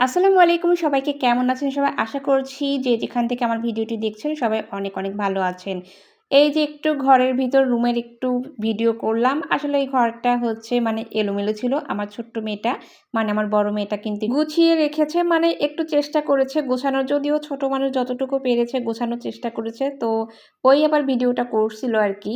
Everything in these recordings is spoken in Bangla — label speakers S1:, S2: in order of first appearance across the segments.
S1: আসসালামু আলাইকুম, সবাইকে কেমন আছেন সবাই? আশা করছি যে যেখান থেকে আমার ভিডিওটি দেখছেন সবাই অনেক অনেক ভালো আছেন। এই যে একটু ঘরের ভিতর রুমের একটু ভিডিও করলাম, আসলে এই ঘরটা হচ্ছে মানে এলোমেলো ছিল। আমার ছোট্ট মেয়েটা মানে আমার বড় মেয়েটা কিন্তু গুছিয়ে রেখেছে মানে একটু চেষ্টা করেছে গোছানোর, যদিও ছোট মানুষ যতটুকু পেরেছে গোছানোর চেষ্টা করেছে, তো ওই আবার ভিডিওটা করছিল আর কি।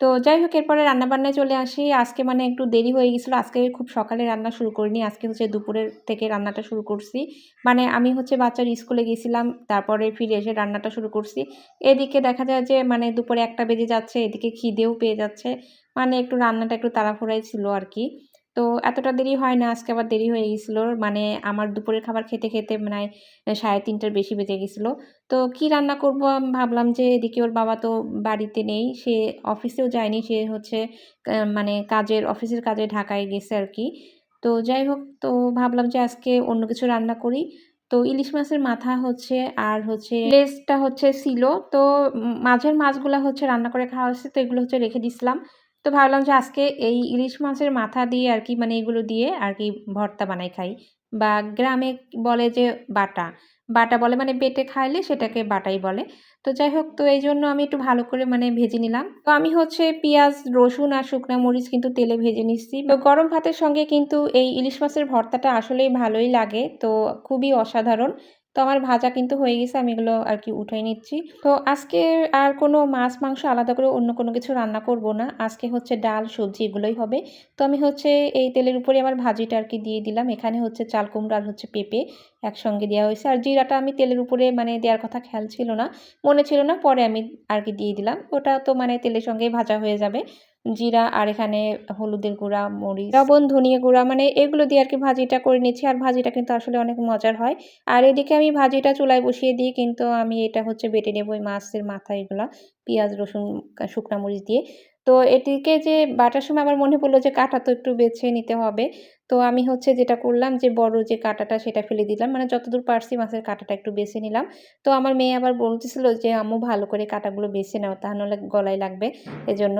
S1: তো যাই হোক, এরপরে রান্নাবান্নায় চলে আসি। আজকে মানে একটু দেরি হয়ে গেছিল। আজকে খুব সকালে রান্না শুরু করিনি। আজকে হচ্ছে দুপুরের থেকে রান্নাটা শুরু করছি। মানে আমি হচ্ছে বাচ্চার স্কুলে গেছিলাম, তারপরে ফিরে এসে রান্নাটা শুরু করছি। এদিকে দেখা যায় যে মানে দুপুরে একটা বেজে যাচ্ছে, এদিকে খিদেও পেয়ে যাচ্ছে। মানে একটু রান্নাটা একটু তাড়াহুড়াই ছিল আর কি। তো এতটা দেরি হয় না, আজকে আবার দেরি হয়ে গেছিল। মানে আমার দুপুরের খাবার খেতে খেতে মানে সাড়ে তিনটার বেশি বেজে গেছিল। তো কি রান্না করব? ভাবলাম যে এদিকে ওর বাবা তো বাড়িতে নেই, সে অফিসেও যায়নি, সে হচ্ছে মানে কাজের, অফিসের কাজে ঢাকায় গেছে আর কি। তো যাই হোক, তো ভাবলাম যে আজকে অন্য কিছু রান্না করি। তো ইলিশ মাছের মাথা হচ্ছে আর হচ্ছে লেজটা হচ্ছে ছিল। তো মাঝের মাছগুলো হচ্ছে রান্না করে খাওয়া হচ্ছে তো এগুলো হচ্ছে রেখে দিছিলাম। তো ভাবলাম যে আজকে এই ইলিশ মাছের মাথা দিয়ে আর কি মানে এগুলো দিয়ে আর কি ভর্তা বানাই খাই। বা গ্রামে বলে যে বাটা বাটা বলে মানে বেটে খাইলে সেটাকে বাটাই বলে। তো যাই হোক, তো এই জন্য আমি একটু ভালো করে মানে ভেজে নিলাম। তো আমি হচ্ছে পেঁয়াজ, রসুন আর শুকনো মরিচ কিন্তু তেলে ভেজে নিচ্ছি। তো গরম ভাতের সঙ্গে কিন্তু এই ইলিশ মাছের ভর্তাটা আসলেই ভালোই লাগে। তো খুবই অসাধারণ। আমার ভাজা কিন্তু হয়ে গেছে, আমি এগুলো আর কি উঠাই নিচ্ছি। তো আজকে আর কোনো মাছ, মাংস আলাদা করে অন্য কোনো কিছু রান্না করব না। আজকে হচ্ছে ডাল, সবজি এগুলোই হবে। তো আমি হচ্ছে এই তেলের উপরে আমার ভাজিটা আর কি দিয়ে দিলাম। এখানে হচ্ছে চাল, কুমড়ো আর হচ্ছে পেঁপে একসঙ্গে দেওয়া হয়েছে। আর জিরাটা আমি তেলের উপরে মানে দেওয়ার কথা খেয়াল ছিল না, মনে ছিল না, পরে আমি আর কি দিয়ে দিলাম। ওটা তো মানে তেলের সঙ্গেই ভাজা হয়ে যাবে। জিরা আর এখানে হলুদের গুঁড়া, মরিচ, লবণ, ধনিয়া গুঁড়া মানে এগুলো দিয়ে আর কি ভাজিটা করে নিচ্ছি। আর ভাজিটা কিন্তু আসলে অনেক মজার হয়। আর এদিকে আমি ভাজিটা চুলায় বসিয়ে দিই, কিন্তু আমি এটা হচ্ছে বেটে নেব ওই মাছের মাথা এগুলো। পেঁয়াজ, রসুন শুকনা মরিচ দিয়ে। তো এটিকে যে বাটার সময় আমার মনে পড়ল যে কাঁটা তো একটু বেছে নিতে হবে। তো আমি হচ্ছে যেটা করলাম যে বড় যে কাঁটাটা সেটা ফেলে দিলাম। মানে যতদূর পারছি মাছের কাঁটাটা একটু বেছে নিলাম। তো আমার মেয়ে আবার বলতেছিল যে, আম্মু, ভালো করে কাঁটাগুলো বেছে নাও, তা তাহলে গলায় লাগবে এজন্য।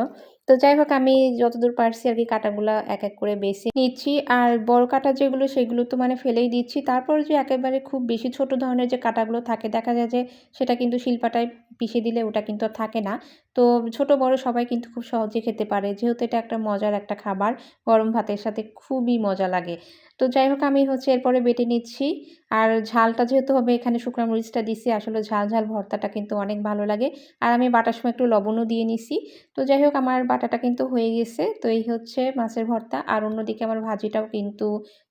S1: তো যাই হোক, আমি যতদূর পারছি আর কি কাঁটাগুলো এক এক করে বেছে নিচ্ছি। আর বড় কাঁটা যেগুলো সেগুলো তো মানে ফেলেই দিচ্ছি। তারপর যে একেবারে খুব বেশি ছোট ধরনের যে কাঁটাগুলো থাকে, দেখা যায় যে সেটা কিন্তু শিল্পাটায় পিষে দিলে ওটা কিন্তু থাকে না। তো ছোট, বড় সবাই কিন্তু খুব সহজে খেতে পারে। যেহেতু এটা একটা মজার একটা খাবার, গরম ভাতের সাথে খুবই মজা লাগে। তো যাই হোক, আমি হচ্ছে এরপরে বেটে নিচ্ছি। আর ঝালটা যেহেতু হবে, এখানে শুকনো মরিচটা দিছি। আসলে ঝাল ঝাল ভর্তাটা কিন্তু অনেক ভালো লাগে। আর আমি বাটার সময় একটু লবণও দিয়ে নিছি। তো যাই হোক, আমার বাটাটা কিন্তু হয়ে গেছে। তো এই হচ্ছে মাছের ভর্তা। আর অন্যদিকে আমার ভাজিটাও কিন্তু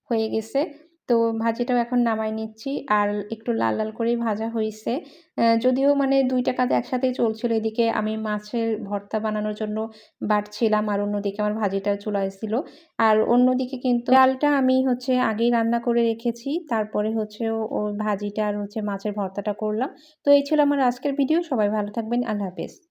S1: হয়ে গেছে। তো ভাজিটাও এখন নামাই নিচ্ছি। আর একটু লাল লাল করেই ভাজা হয়েছে যদিও মানে দুইটা কাজ একসাথেই চলছিল। এদিকে আমি মাছের ভর্তা বানানোর জন্য বাটছিলাম আর অন্যদিকে আমার ভাজিটাও চলে আসছিল আর অন্যদিকে কিন্তু ডালটা আমি হচ্ছে আগেই রান্না করে রেখেছি। তারপরে হচ্ছে ও ভাজিটা আর হচ্ছে মাছের ভর্তাটা করলাম। তো এই ছিল আমার আজকের ভিডিও। সবাই ভালো থাকবেন। আল্লাহ হাফেজ।